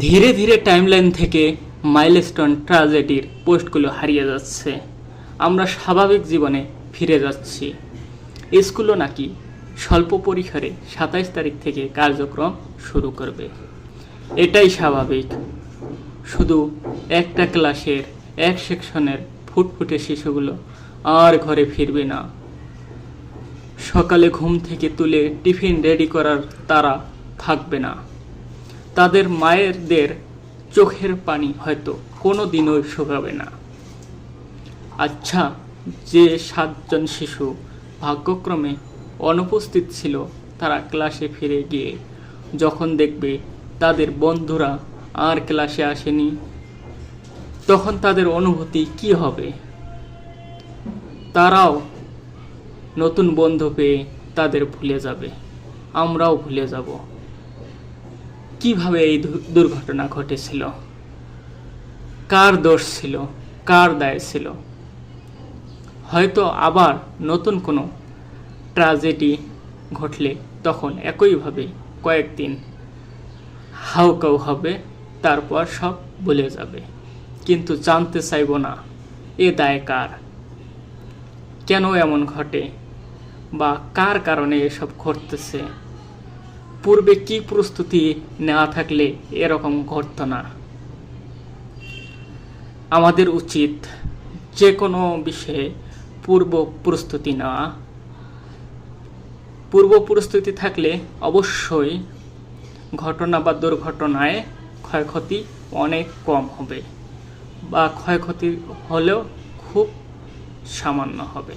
ধীরে ধীরে টাইমলাইন থেকে মাইলস্টোন ট্রাজেডির পোস্টগুলো হারিয়ে যাচ্ছে। আমরা স্বাভাবিক জীবনে ফিরে যাচ্ছি। স্কুলও নাকি স্বল্প পরিসরে সাতাইশ তারিখ থেকে কার্যক্রম শুরু করবে। এটাই স্বাভাবিক। শুধু একটা ক্লাসের এক সেকশনের ফুটফুটে শিশুগুলো আর ঘরে ফিরবে না। সকালে ঘুম থেকে তুলে টিফিন রেডি করার তারা থাকবে না। তাদের মায়েরদের চোখের পানি হয়তো কোনো দিনও শুকাবে না। আচ্ছা যে সাতজন শিশু ভাগ্যক্রমে অনুপস্থিত ছিল, তারা ক্লাসে ফিরে গিয়ে যখন দেখবে তাদের বন্ধুরা আর ক্লাসে আসেনি, তখন তাদের অনুভূতি কি হবে? তারাও নতুন বন্ধু পেয়ে তাদের ভুলে যাবে। আমরাও ভুলে যাব। কীভাবে এই দুর্ঘটনা ঘটেছিল? কার দোষ ছিল? কার দায় ছিল? হয়তো আবার নতুন কোনো ট্রাজেডি ঘটলে তখন একইভাবে কয়েকদিন হাউকাউ হবে, তারপর সব ভুলে যাবে। কিন্তু জানতে চাইব না, এ দায় কার? কেন এমন ঘটে? বা কার কারণে এসব ঘটতেছে? পূর্বে কি প্রস্তুতি নেওয়া থাকলে এরকম ঘটত না? আমাদের উচিত যে কোনো বিষয়ে পূর্ব প্রস্তুতি নেওয়া। পূর্ব প্রস্তুতি থাকলে অবশ্যই ঘটনা বা দুর্ঘটনায় ক্ষয়ক্ষতি অনেক কম হবে বা ক্ষয়ক্ষতি হলেও খুব সামান্য হবে।